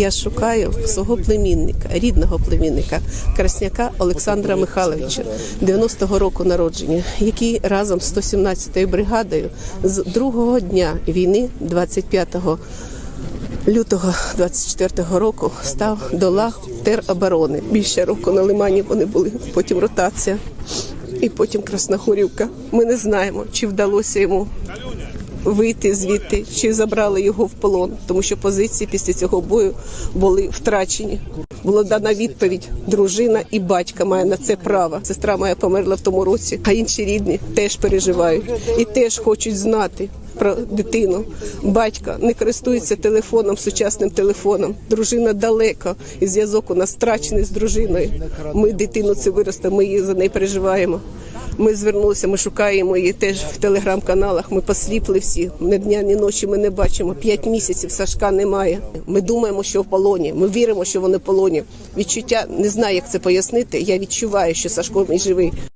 Я шукаю свого племінника, рідного племінника Красняка Олександра Михайловича, 90-го року народження, який разом з 117-ю бригадою з другого дня війни, 25 лютого 24-го року, став до лав тероборони. Більше року на Лимані вони були, потім ротація. І потім Красногорівка. Ми не знаємо, чи вдалося йому вийти звідти, чи забрали його в полон, тому що позиції після цього бою були втрачені. Була дана відповідь: дружина і батька має на це право. Сестра моя померла в тому році, а інші рідні теж переживають і теж хочуть знати. Про дитину батька не користується телефоном, сучасним телефоном. Дружина далеко, і зв'язок у нас втрачений з дружиною. Ми дитину це виросте, ми її за неї переживаємо. Ми звернулися, ми шукаємо її теж в телеграм-каналах. Ми посліпли всі. Ні дня, ні ночі ми не бачимо. П'ять місяців Сашка немає. Ми думаємо, що в полоні. Ми віримо, що вони в полоні. Відчуття не знаю, як це пояснити. Я відчуваю, що Сашко мій живий.